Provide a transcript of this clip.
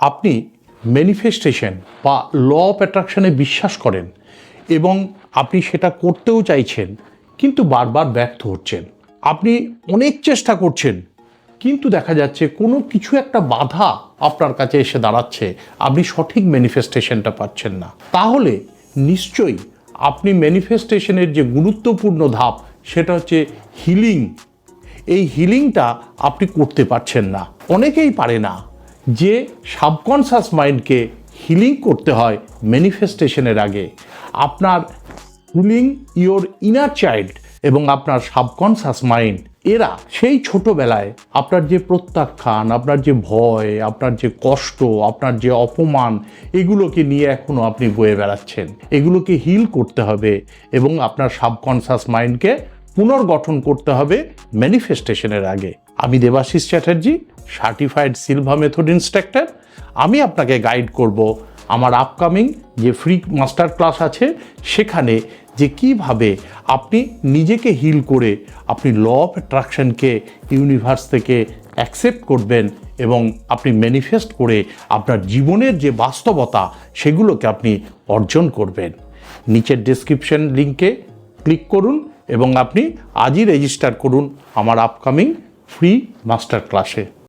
আপনি ম্যানিফেস্টেশন বা law of অ্যাট্রাকশনে বিশ্বাস করেন এবং আপনি সেটা করতেও চাইছেন, কিন্তু বারবার ব্যর্থ হচ্ছেন। আপনি অনেক চেষ্টা করছেন, কিন্তু দেখা যাচ্ছে কোনো কিছু একটা বাধা আপনার কাছে এসে দাঁড়াচ্ছে, আপনি সঠিক ম্যানিফেস্টেশনটা পাচ্ছেন না। তাহলে নিশ্চয়ই আপনি ম্যানিফেস্টেশনের যে গুরুত্বপূর্ণ ধাপ, সেটা হচ্ছে হিলিং এই হিলিংটা আপনি করতে পারছেন না। অনেকেই পারে না। যে সাবকনসাস মাইন্ডকে হিলিং করতে হয় ম্যানিফেস্টেশনের আগে। আপনার হিলিং ইওর ইনার চাইল্ড এবং আপনার সাবকনসাস মাইন্ড এরা সেই ছোটবেলায় আপনার যে প্রত্যাখ্যান, আপনার যে ভয়, আপনার যে কষ্ট, আপনার যে অপমান, এগুলোকে নিয়ে এখনও আপনি বয়ে বেড়াচ্ছেন। এগুলোকে হিল করতে হবে এবং আপনার সাবকনসাস মাইন্ডকে পুনর্গঠন করতে হবে ম্যানিফেস্টেশনের আগে। আমি Debasish Chatterjee certified Silva method instructor আমি আপনাকে গাইড করব আমার আপকামিং যে ফ্রি মাস্টার ক্লাস আছে, সেখানে যে কীভাবে আপনি নিজেকে হিল করে আপনি ল অফ অ্যাট্রাকশনকে ইউনিভার্স থেকে অ্যাকসেপ্ট করবেন এবং আপনি ম্যানিফেস্ট করে আপনার জীবনের যে বাস্তবতা, সেগুলোকে আপনি অর্জন করবেন। নিচের ডেসক্রিপশন লিঙ্কে ক্লিক করুন। এবং আপনি আজই রেজিস্টার করুন আমার আপকামিং ফ্রি মাস্টার ক্লাসে